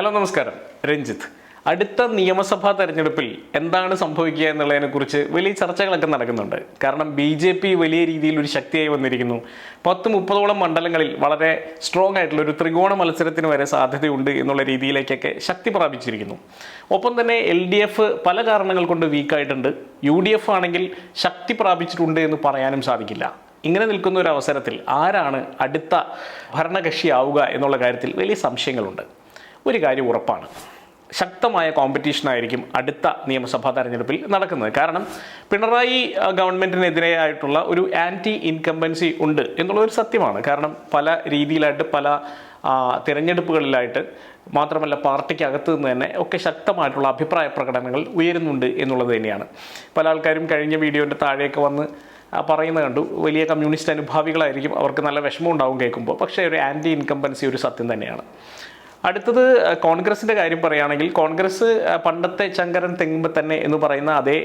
Hello നമസ്കാരം. രഞ്ജിത്ത്. അടുത്ത നിയമസഭാ തെരഞ്ഞെടുപ്പിൽ എന്താണ് സംഭവിക്കുക എന്നുള്ളതിനെക്കുറിച്ച് വലിയ ചർച്ചകളൊക്കെ നടക്കുന്നുണ്ട്. കാരണം ബി ജെ പി വലിയ രീതിയിൽ ഒരു ശക്തിയായി വന്നിരിക്കുന്നു. പത്ത് മുപ്പതോളം മണ്ഡലങ്ങളിൽ വളരെ സ്ട്രോങ് ആയിട്ടുള്ള ഒരു ത്രികോണ മത്സരത്തിന് വരെ സാധ്യതയുണ്ട് എന്നുള്ള രീതിയിലേക്കൊക്കെ ശക്തി പ്രാപിച്ചിരിക്കുന്നു. ഒപ്പം തന്നെ എൽ ഡി എഫ് പല കാരണങ്ങൾ കൊണ്ട് വീക്കായിട്ടുണ്ട് യു ഡി എഫ് ആണെങ്കിൽ ശക്തി പ്രാപിച്ചിട്ടുണ്ട് എന്ന് പറയാനും സാധിക്കില്ല. ഇങ്ങനെ നിൽക്കുന്ന ഒരു അവസരത്തിൽ ആരാണ് അടുത്ത ഭരണകക്ഷിയാവുക എന്നുള്ള കാര്യത്തിൽ വലിയ സംശയങ്ങളുണ്ട്. ഒരു കാര്യം ഉറപ്പാണ്. ശക്തമായ കോമ്പറ്റീഷൻ ആയിരിക്കും അടുത്ത നിയമസഭാ തെരഞ്ഞെടുപ്പിൽ നടക്കുന്നത്. കാരണം പിണറായി ഗവൺമെന്റിനെതിരെയായിട്ടുള്ള ഒരു ആന്റി ഇൻകംബൻസി ഉണ്ട് എന്നുള്ളതൊരു സത്യമാണ്. കാരണം പല രീതിയിലായിട്ട് പല തിരഞ്ഞെടുപ്പുകളിലായിട്ട് മാത്രമല്ല പാർട്ടിക്കകത്ത് നിന്ന് തന്നെ ഒക്കെ ശക്തമായിട്ടുള്ള അഭിപ്രായ പ്രകടനങ്ങൾ ഉയരുന്നുണ്ട് എന്നുള്ളത് തന്നെയാണ്. പല ആൾക്കാരും കഴിഞ്ഞ വീഡിയോന്റെ താഴെയൊക്കെ വന്ന് പറയുന്നത് കണ്ടു. വലിയ കമ്മ്യൂണിസ്റ്റ് അനുഭാവികളായിരിക്കും അവർക്ക് നല്ല വിഷമം ഉണ്ടാവും കേൾക്കുമ്പോൾ. പക്ഷേ ഒരു ആന്റി ഇൻകംബൻസി ഒരു സത്യം തന്നെയാണ്. അടുത്തത് കോൺഗ്രസിന്റെ കാര്യം പറയുകയാണെങ്കിൽ കോൺഗ്രസ് പണ്ടത്തെ ചങ്കരൻ തെങ്ങുമ്പോൾ തന്നെ എന്ന് പറയുന്ന അതേ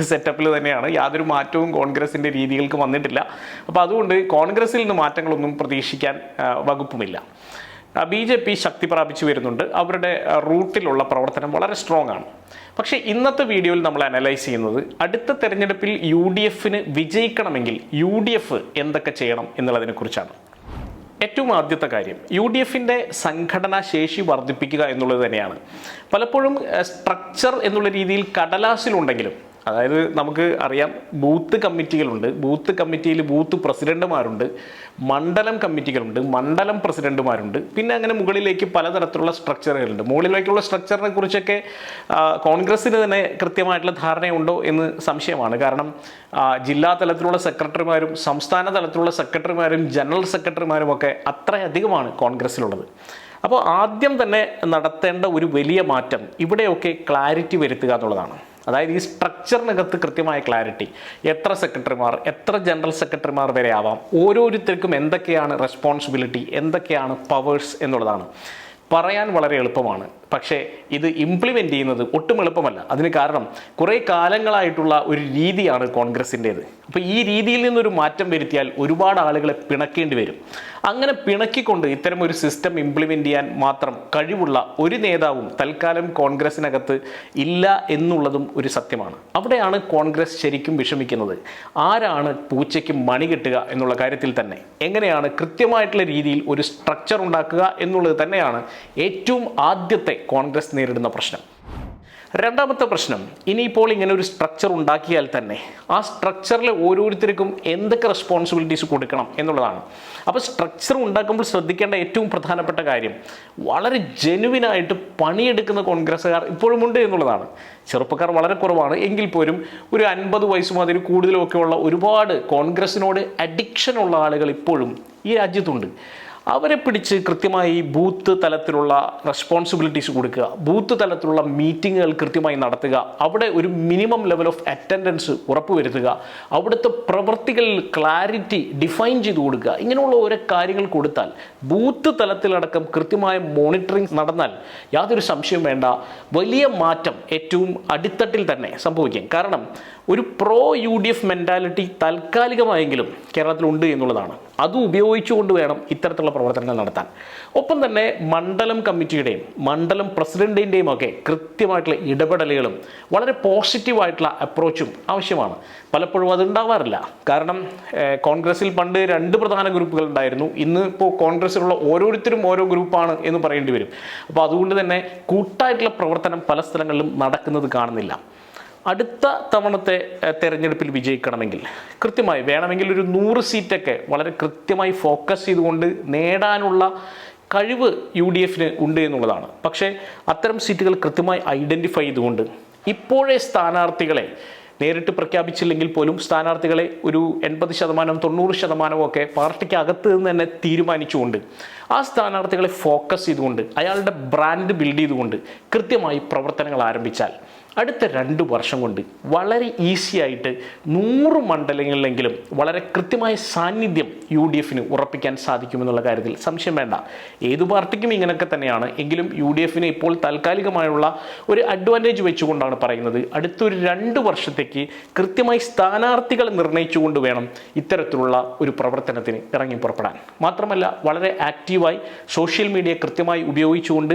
സെറ്റപ്പിൽ തന്നെയാണ്. യാതൊരു മാറ്റവും കോൺഗ്രസിന്റെ രീതികൾക്ക് വന്നിട്ടില്ല. അപ്പോൾ അതുകൊണ്ട് കോൺഗ്രസിൽ നിന്ന് മാറ്റങ്ങളൊന്നും പ്രതീക്ഷിക്കാൻ വകുപ്പുമില്ല. ബി ജെ പി ശക്തി പ്രാപിച്ചു വരുന്നുണ്ട്. അവരുടെ റൂട്ടിലുള്ള പ്രവർത്തനം വളരെ സ്ട്രോങ് ആണ്. പക്ഷേ ഇന്നത്തെ വീഡിയോയിൽ നമ്മൾ അനലൈസ് ചെയ്യുന്നത് അടുത്ത തെരഞ്ഞെടുപ്പിൽ യു ഡി എഫിന് വിജയിക്കണമെങ്കിൽ യു ഡി എഫ് എന്തൊക്കെ ചെയ്യണം എന്നുള്ളതിനെക്കുറിച്ചാണ്. ഏറ്റവും ആദ്യത്തെ കാര്യം യു ഡി എഫിന്റെ സംഘടനാ ശേഷി വർദ്ധിപ്പിക്കുക എന്നുള്ളത് തന്നെയാണ്. പലപ്പോഴും സ്ട്രക്ചർ എന്നുള്ള രീതിയിൽ കടലാസിലുണ്ടെങ്കിലും അതായത് നമുക്ക് അറിയാം ബൂത്ത് കമ്മിറ്റികളുണ്ട്. ബൂത്ത് കമ്മിറ്റിയിൽ ബൂത്ത് പ്രസിഡന്റുമാരുണ്ട്. മണ്ഡലം കമ്മിറ്റികളുണ്ട്. മണ്ഡലം പ്രസിഡന്റുമാരുണ്ട്. പിന്നെ അങ്ങനെ മുകളിലേക്ക് പലതരത്തിലുള്ള സ്ട്രക്ചറുകളുണ്ട്. മുകളിലേക്കുള്ള സ്ട്രക്ചറിനെ കുറിച്ചൊക്കെ കോൺഗ്രസ്സിന് തന്നെ കൃത്യമായിട്ടുള്ള ധാരണയുണ്ടോ എന്ന് സംശയമാണ്. കാരണം ജില്ലാ തലത്തിലുള്ള സെക്രട്ടറിമാരും സംസ്ഥാന തലത്തിലുള്ള സെക്രട്ടറിമാരും ജനറൽ സെക്രട്ടറിമാരും ഒക്കെ അത്രയധികമാണ് കോൺഗ്രസ്സിലുള്ളത്. അപ്പോൾ ആദ്യം തന്നെ നടത്തേണ്ട ഒരു വലിയ മാറ്റം ഇവിടെയൊക്കെ ക്ലാരിറ്റി വരുത്തുക എന്നുള്ളതാണ്. അതായത് ഈ സ്ട്രക്ചറിനകത്ത് കൃത്യമായ ക്ലാരിറ്റി എത്ര സെക്രട്ടറിമാർ എത്ര ജനറൽ സെക്രട്ടറിമാർ വരെ ആവാം ഓരോരുത്തർക്കും എന്തൊക്കെയാണ് റെസ്പോൺസിബിലിറ്റി എന്തൊക്കെയാണ് പവേഴ്സ് എന്നുള്ളതാണ്. പറയാൻ വളരെ എളുപ്പമാണ്. പക്ഷേ ഇത് ഇംപ്ലിമെന്റ് ചെയ്യുന്നത് ഒട്ടും എളുപ്പമല്ല. അതിന് കാരണം കുറേ കാലങ്ങളായിട്ടുള്ള ഒരു രീതിയാണ് കോൺഗ്രസിന്റേത് അപ്പോൾ ഈ രീതിയിൽ നിന്നൊരു മാറ്റം വരുത്തിയാൽ ഒരുപാട് ആളുകളെ പിണക്കേണ്ടി വരും. അങ്ങനെ പിണക്കിക്കൊണ്ട് ഇത്തരം ഒരു സിസ്റ്റം ഇംപ്ലിമെന്റ് ചെയ്യാൻ മാത്രം കഴിവുള്ള ഒരു നേതാവും തൽക്കാലം കോൺഗ്രസിനകത്ത് ഇല്ല എന്നുള്ളതും ഒരു സത്യമാണ്. അവിടെയാണ് കോൺഗ്രസ് ശരിക്കും വിഷമിക്കുന്നത്. ആരാണ് പൂച്ചയ്ക്ക് മണി കിട്ടുക എന്നുള്ള കാര്യത്തിൽ തന്നെ? എങ്ങനെയാണ് കൃത്യമായിട്ടുള്ള രീതിയിൽ ഒരു സ്ട്രക്ചർ ഉണ്ടാക്കുക എന്നുള്ളത് തന്നെയാണ് ഏറ്റവും ആദ്യത്തെ കോൺഗ്രസ് നേരിടുന്ന പ്രശ്നം. രണ്ടാമത്തെ പ്രശ്നം ഇനിയിപ്പോൾ ഇങ്ങനെ ഒരു സ്ട്രക്ചർ ഉണ്ടാക്കിയാൽ തന്നെ ആ സ്ട്രക്ചറിൽ ഓരോരുത്തർക്കും എന്തൊക്കെ റെസ്പോൺസിബിലിറ്റീസ് കൊടുക്കണം എന്നുള്ളതാണ്. അപ്പോൾ സ്ട്രക്ചർ ഉണ്ടാക്കുമ്പോൾ ശ്രദ്ധിക്കേണ്ട ഏറ്റവും പ്രധാനപ്പെട്ട കാര്യം വളരെ ജെനുവിനായിട്ട് പണിയെടുക്കുന്ന കോൺഗ്രസ്സുകാർ ഇപ്പോഴും ഉണ്ട് എന്നുള്ളതാണ്. ചെറുപ്പക്കാർ വളരെ കുറവാണ് എങ്കിൽ പോലും ഒരു അൻപത് വയസ്സും അതിന് കൂടുതലുമൊക്കെയുള്ള ഒരുപാട് കോൺഗ്രസിനോട് അഡിക്ഷൻ ഉള്ള ആളുകൾ ഇപ്പോഴും ഈ രാജ്യത്തുണ്ട്. അവരെ പിടിച്ച് കൃത്യമായി ബൂത്ത് തലത്തിലുള്ള റെസ്പോൺസിബിലിറ്റീസ് കൊടുക്കുക. ബൂത്ത് തലത്തിലുള്ള മീറ്റിങ്ങുകൾ കൃത്യമായി നടത്തുക. അവിടെ ഒരു മിനിമം ലെവൽ ഓഫ് അറ്റൻഡൻസ് ഉറപ്പുവരുത്തുക. അവിടുത്തെ പ്രവൃത്തികളിൽ ക്ലാരിറ്റി ഡിഫൈൻ ചെയ്ത് കൊടുക്കുക. ഇങ്ങനെയുള്ള ഓരോ കാര്യങ്ങൾ കൊടുത്താൽ ബൂത്ത് തലത്തിലടക്കം കൃത്യമായ മോണിറ്ററിംഗ് നടന്നാൽ യാതൊരു സംശയവും വേണ്ട. വലിയ മാറ്റം ഏറ്റവും അടിത്തട്ടിൽ തന്നെ സംഭവിക്കും. കാരണം ഒരു pro U D F mentality താൽക്കാലികമായെങ്കിലും കേരളത്തിലുണ്ട് എന്നുള്ളതാണ്. അത് ഉപയോഗിച്ചുകൊണ്ട് വേണം ഇത്തരത്തിലുള്ള പ്രവർത്തനങ്ങൾ നടത്താൻ. ഒപ്പം തന്നെ മണ്ഡലം കമ്മിറ്റിയുടെയും മണ്ഡലം പ്രസിഡന്റിന്റെയും ഒക്കെ കൃത്യമായിട്ടുള്ള ഇടപെടലുകളും വളരെ പോസിറ്റീവായിട്ടുള്ള അപ്രോച്ചും ആവശ്യമാണ്. പലപ്പോഴും അതുണ്ടാവാറില്ല കാരണം കോൺഗ്രസിൽ പണ്ട് രണ്ട് പ്രധാന ഗ്രൂപ്പുകൾ ഉണ്ടായിരുന്നു. ഇന്ന് ഇപ്പോൾ കോൺഗ്രസ്സിലുള്ള ഓരോരുത്തരും ഓരോ ഗ്രൂപ്പാണ് എന്ന് പറയേണ്ടി വരും. അപ്പോൾ അതുകൊണ്ട് തന്നെ കൂട്ടായിട്ടുള്ള പ്രവർത്തനം പല സ്ഥലങ്ങളിലും നടക്കുന്നത് കാണുന്നില്ല. അടുത്ത തവണത്തെ തെരഞ്ഞെടുപ്പിൽ വിജയിക്കണമെങ്കിൽ കൃത്യമായി വേണമെങ്കിൽ ഒരു നൂറ് സീറ്റൊക്കെ വളരെ കൃത്യമായി ഫോക്കസ് ചെയ്തുകൊണ്ട് നേടാനുള്ള കഴിവ് യു ഡി എഫിന് ഉണ്ട് എന്നുള്ളതാണ്. പക്ഷേ അത്തരം സീറ്റുകൾ കൃത്യമായി ഐഡന്റിഫൈ ചെയ്തുകൊണ്ട് ഇപ്പോഴേ സ്ഥാനാർത്ഥികളെ നേരിട്ട് പ്രഖ്യാപിച്ചില്ലെങ്കിൽ പോലും സ്ഥാനാർത്ഥികളെ ഒരു എൺപത് ശതമാനം തൊണ്ണൂറ് ശതമാനമൊക്കെ ഒക്കെ പാർട്ടിക്ക് അകത്ത് നിന്ന് തന്നെ തീരുമാനിച്ചുകൊണ്ട് ആ സ്ഥാനാർത്ഥികളെ ഫോക്കസ് ചെയ്തുകൊണ്ട് അയാളുടെ ബ്രാൻഡ് ബിൽഡ് ചെയ്തുകൊണ്ട് കൃത്യമായി പ്രവർത്തനങ്ങൾ ആരംഭിച്ചാൽ അടുത്ത രണ്ട് വർഷം കൊണ്ട് വളരെ ഈസി ആയിട്ട് നൂറ് മണ്ഡലങ്ങളിലെങ്കിലും വളരെ കൃത്യമായ സാന്നിധ്യം യു ഡി എഫിന് ഉറപ്പിക്കാൻ സാധിക്കുമെന്നുള്ള കാര്യത്തിൽ സംശയം വേണ്ട. ഏത് പാർട്ടിക്കും ഇങ്ങനെയൊക്കെ തന്നെയാണ്. എങ്കിലും യു ഡി എഫിന് ഇപ്പോൾ താൽക്കാലികമായുള്ള ഒരു അഡ്വാന്റേജ് വെച്ചുകൊണ്ടാണ് പറയുന്നത്. അടുത്തൊരു രണ്ട് വർഷത്തേക്ക് കൃത്യമായി സ്ഥാനാർത്ഥികൾ നിർണയിച്ചുകൊണ്ട് വേണം ഇത്തരത്തിലുള്ള ഒരു പ്രവർത്തനത്തിന് ഇറങ്ങി പുറപ്പെടാൻ. മാത്രമല്ല വളരെ ആക്റ്റീവ് പോസിറ്റീവായി സോഷ്യൽ മീഡിയ കൃത്യമായി ഉപയോഗിച്ചുകൊണ്ട്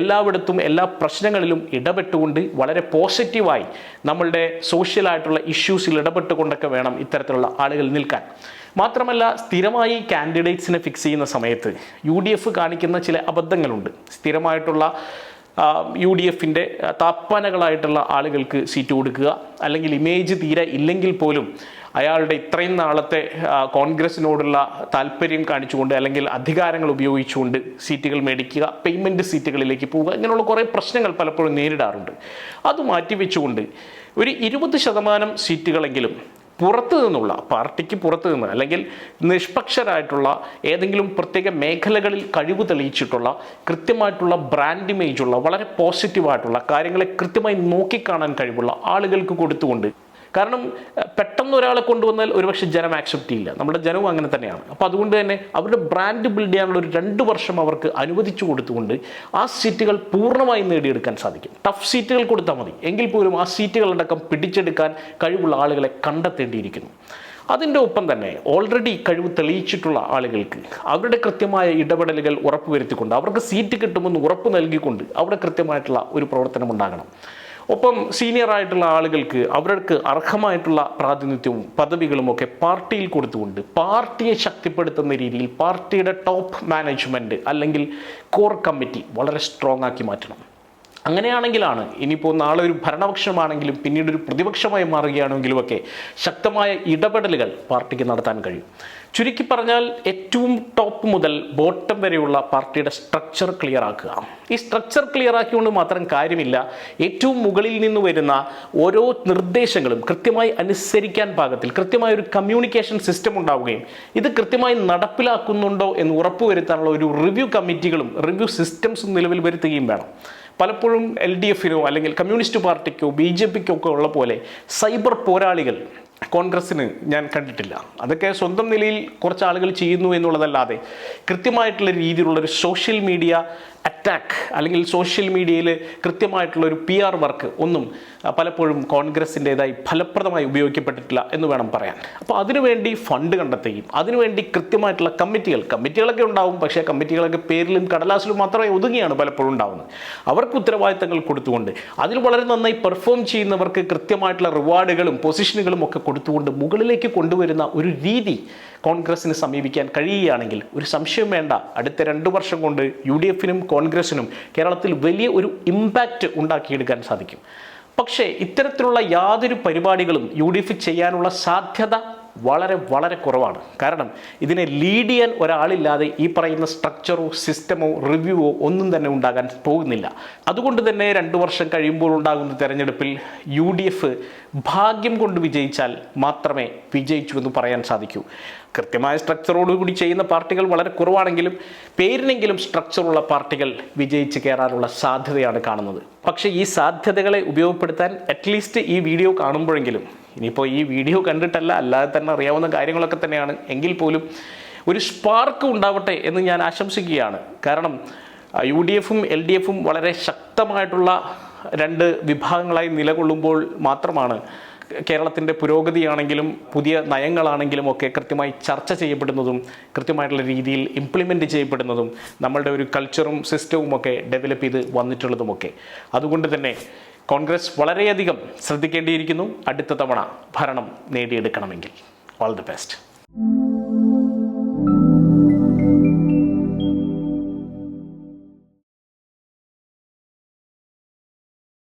എല്ലായിടത്തും എല്ലാ പ്രശ്നങ്ങളിലും ഇടപെട്ടുകൊണ്ട് വളരെ പോസിറ്റീവായി നമ്മളുടെ സോഷ്യലായിട്ടുള്ള ഇഷ്യൂസിൽ ഇടപെട്ടുകൊണ്ടൊക്കെ വേണം ഇത്തരത്തിലുള്ള ആളുകൾ നിൽക്കാൻ. മാത്രമല്ല സ്ഥിരമായി കാൻഡിഡേറ്റ്സിനെ ഫിക്സ് ചെയ്യുന്ന സമയത്ത് യു ഡി എഫ് കാണിക്കുന്ന ചില അബദ്ധങ്ങളുണ്ട്. സ്ഥിരമായിട്ടുള്ള യു ഡി എഫിന്റെ താപ്പനകളായിട്ടുള്ള ആളുകൾക്ക് സീറ്റ് കൊടുക്കുക അല്ലെങ്കിൽ ഇമേജ് തീരെ ഇല്ലെങ്കിൽ പോലും അയാളുടെ ഇത്രയും നാളത്തെ കോൺഗ്രസിനോടുള്ള താല്പര്യം കാണിച്ചുകൊണ്ട് അല്ലെങ്കിൽ അധികാരങ്ങൾ ഉപയോഗിച്ചുകൊണ്ട് സീറ്റുകൾ മേടിക്കുക പേയ്മെന്റ് സീറ്റുകളിലേക്ക് പോവുക ഇങ്ങനെയുള്ള കുറേ പ്രശ്നങ്ങൾ പലപ്പോഴും നേരിടാറുണ്ട്. അത് മാറ്റിവെച്ചുകൊണ്ട് ഒരു ഇരുപത് ശതമാനം സീറ്റുകളെങ്കിലും പുറത്തു നിന്നുള്ള പാർട്ടിക്ക് പുറത്തു നിന്ന് അല്ലെങ്കിൽ നിഷ്പക്ഷരായിട്ടുള്ള ഏതെങ്കിലും പ്രത്യേക മേഖലകളിൽ കഴിവ് തെളിയിച്ചിട്ടുള്ള കൃത്യമായിട്ടുള്ള ബ്രാൻഡ് ഇമേജുള്ള വളരെ പോസിറ്റീവായിട്ടുള്ള കാര്യങ്ങളെ കൃത്യമായി നോക്കിക്കാണാൻ കഴിവുള്ള ആളുകൾക്ക് കൊടുത്തുകൊണ്ട് കാരണം പെട്ടെന്ന് ഒരാളെ കൊണ്ടുവന്നാൽ ഒരുപക്ഷെ ജനം ആക്സെപ്റ്റ് ചെയ്യില്ല. നമ്മുടെ ജനവും അങ്ങനെ തന്നെയാണ്. അപ്പോൾ അതുകൊണ്ട് തന്നെ അവരുടെ ബ്രാൻഡ് ബിൽഡ് ചെയ്യാനുള്ള ഒരു രണ്ട് വർഷം അവർക്ക് അനുവദിച്ചു കൊടുത്തുകൊണ്ട് ആ സീറ്റുകൾ പൂർണമായും നേടിയെടുക്കാൻ സാധിക്കും. ടഫ് സീറ്റുകൾ കൊടുത്താൽ മതി. എങ്കിൽ പോലും ആ സീറ്റുകളടക്കം പിടിച്ചെടുക്കാൻ കഴിവുള്ള ആളുകളെ കണ്ടെത്തേണ്ടിയിരിക്കുന്നു. അതിന്റെ ഒപ്പം തന്നെ ഓൾറെഡി കഴിവ് തെളിയിച്ചിട്ടുള്ള ആളുകൾക്ക് അവരുടെ കൃത്യമായ ഇടപെടലുകൾ ഉറപ്പുവരുത്തിക്കൊണ്ട് അവർക്ക് സീറ്റ് കിട്ടുമെന്ന് ഉറപ്പ് നൽകിക്കൊണ്ട് അവിടെ കൃത്യമായിട്ടുള്ള ഒരു പ്രവർത്തനം ഉണ്ടാകണം. ഒപ്പം സീനിയർ ആയിട്ടുള്ള ആളുകൾക്ക് അവർക്ക് അർഹമായിട്ടുള്ള പ്രാതിനിധ്യവും പദവികളും ഒക്കെ പാർട്ടിയിൽ കൊടുത്തുകൊണ്ട് പാർട്ടിയെ ശക്തിപ്പെടുത്തുന്ന രീതിയിൽ പാർട്ടിയുടെ ടോപ്പ് മാനേജ്മെന്റ് അല്ലെങ്കിൽ കോർ കമ്മിറ്റി വളരെ സ്ട്രോങ് ആക്കി മാറ്റണം. അങ്ങനെയാണെങ്കിലാണ് ഇനിയിപ്പോൾ നാളെ ഒരു ഭരണപക്ഷമാണെങ്കിലും പിന്നീട് ഒരു പ്രതിപക്ഷമായി മാറുകയാണെങ്കിലും ഒക്കെ ശക്തമായ ഇടപെടലുകൾ പാർട്ടിക്ക് നടത്താൻ കഴിയും. ചുരുക്കി പറഞ്ഞാൽ ഏറ്റവും ടോപ്പ് മുതൽ ബോട്ടം വരെയുള്ള പാർട്ടിയുടെ സ്ട്രക്ചർ ക്ലിയർ ആക്കുക. ഈ സ്ട്രക്ചർ ക്ലിയർ ആക്കിക്കൊണ്ട് മാത്രം കാര്യമില്ല. ഏറ്റവും മുകളിൽ നിന്ന് വരുന്ന ഓരോ നിർദ്ദേശങ്ങളും കൃത്യമായി അനുസരിക്കാൻ പാകത്തിൽ കൃത്യമായ ഒരു കമ്മ്യൂണിക്കേഷൻ സിസ്റ്റം ഉണ്ടാവുകയും ഇത് കൃത്യമായി നടപ്പിലാക്കുന്നുണ്ടോ എന്ന് ഉറപ്പുവരുത്താനുള്ള ഒരു റിവ്യൂ കമ്മിറ്റികളും റിവ്യൂ സിസ്റ്റംസും നിലവിൽ വരുത്തുകയും വേണം. പലപ്പോഴും എൽ ഡി എഫിനോ അല്ലെങ്കിൽ കമ്മ്യൂണിസ്റ്റ് പാർട്ടിക്കോ ബി ജെ പിക്കോ ഒക്കെ ഉള്ള പോലെ സൈബർ പോരാളികൾ കോൺഗ്രസ്സിന് ഞാൻ കണ്ടിട്ടില്ല. അതൊക്കെ സ്വന്തം നിലയിൽ കുറച്ച് ആളുകൾ ചെയ്യുന്നു എന്നുള്ളതല്ലാതെ കൃത്യമായിട്ടുള്ള രീതിയിലുള്ള ഒരു സോഷ്യൽ മീഡിയ അറ്റാക്ക് അല്ലെങ്കിൽ സോഷ്യൽ മീഡിയയിൽ കൃത്യമായിട്ടുള്ള ഒരു പി ആർ വർക്ക് ഒന്നും പലപ്പോഴും കോൺഗ്രസിന്റെതായി ഫലപ്രദമായി ഉപയോഗിക്കപ്പെട്ടിട്ടില്ല എന്ന് വേണം പറയാൻ. അപ്പോൾ അതിനുവേണ്ടി ഫണ്ട് കണ്ടെത്തുകയും അതിനുവേണ്ടി കൃത്യമായിട്ടുള്ള കമ്മിറ്റികൾ കമ്മിറ്റികളൊക്കെ ഉണ്ടാവും പക്ഷേ കമ്മിറ്റികളൊക്കെ പേരിലും കടലാസിലും മാത്രമേ ഒതുങ്ങിയാണ് പലപ്പോഴും ഉണ്ടാവുന്നത്. അവർക്ക് ഉത്തരവാദിത്തങ്ങൾ കൊടുത്തുകൊണ്ട് അതിൽ വളരെ നന്നായി പെർഫോം ചെയ്യുന്നവർക്ക് കൃത്യമായിട്ടുള്ള റിവാർഡുകളും പൊസിഷനുകളും ഒക്കെ കൊടുത്തുകൊണ്ട് മുകളിലേക്ക് കൊണ്ടുവരുന്ന ഒരു രീതി കോൺഗ്രസിന് സമീപിക്കാൻ കഴിയുകയാണെങ്കിൽ ഒരു സംശയം വേണ്ട. അടുത്ത രണ്ട് വർഷം കൊണ്ട് യു ഡി എഫിനും കോൺഗ്രസിനും കേരളത്തിൽ വലിയ ഒരു ഇമ്പാക്റ്റ് ഉണ്ടാക്കിയെടുക്കാൻ സാധിക്കും. പക്ഷേ ഇത്തരത്തിലുള്ള യാതൊരു പരിപാടികളും യു ഡി എഫ് ചെയ്യാനുള്ള സാധ്യത വളരെ വളരെ കുറവാണ്. കാരണം ഇതിനെ ലീഡ് ചെയ്യാൻ ഒരാളില്ലാതെ ഈ പറയുന്ന സ്ട്രക്ചറോ സിസ്റ്റമോ റിവ്യൂവോ ഒന്നും തന്നെ ഉണ്ടാകാൻ പോകുന്നില്ല. അതുകൊണ്ട് തന്നെ രണ്ട് വർഷം കഴിയുമ്പോൾ ഉണ്ടാകുന്ന തെരഞ്ഞെടുപ്പിൽ യു ഡി എഫ് ഭാഗ്യം കൊണ്ട് വിജയിച്ചാൽ മാത്രമേ വിജയിച്ചു എന്ന് പറയാൻ സാധിക്കൂ. കൃത്യമായ സ്ട്രക്ചറോടുകൂടി ചെയ്യുന്ന പാർട്ടികൾ വളരെ കുറവാണെങ്കിലും പേരിനെങ്കിലും സ്ട്രക്ചറുള്ള പാർട്ടികൾ വിജയിച്ച് കയറാനുള്ള സാധ്യതയാണ് കാണുന്നത്. പക്ഷേ ഈ സാധ്യതകളെ ഉപയോഗപ്പെടുത്താൻ അറ്റ്ലീസ്റ്റ് ഈ വീഡിയോ കാണുമ്പോഴെങ്കിലും ഇനിയിപ്പോൾ ഈ വീഡിയോ കണ്ടിട്ടല്ല അല്ലാതെ തന്നെ അറിയാവുന്ന കാര്യങ്ങളൊക്കെ തന്നെയാണ്. എങ്കിൽ പോലും ഒരു സ്പാർക്ക് ഉണ്ടാവട്ടെ എന്ന് ഞാൻ ആശംസിക്കുകയാണ്. കാരണം യു ഡി എഫും എൽ ഡി എഫും വളരെ ശക്തമായിട്ടുള്ള രണ്ട് വിഭാഗങ്ങളായി നിലകൊള്ളുമ്പോൾ മാത്രമാണ് കേരളത്തിന്റെ പുരോഗതിയാണെങ്കിലും പുതിയ നയങ്ങളാണെങ്കിലും ഒക്കെ കൃത്യമായി ചർച്ച ചെയ്യപ്പെടുന്നതും കൃത്യമായിട്ടുള്ള രീതിയിൽ ഇംപ്ലിമെന്റ് ചെയ്യപ്പെടുന്നതും നമ്മളുടെ ഒരു കൾച്ചറും സിസ്റ്റവും ഒക്കെ ഡെവലപ്പ് ചെയ്ത് വന്നിട്ടുള്ളതുമൊക്കെ. അതുകൊണ്ട് തന്നെ കോൺഗ്രസ് വളരെയധികം ശ്രദ്ധിക്കേണ്ടിയിരിക്കുന്നു. അടുത്ത തവണ ഭരണം നേടിയെടുക്കണമെങ്കിൽ. All the best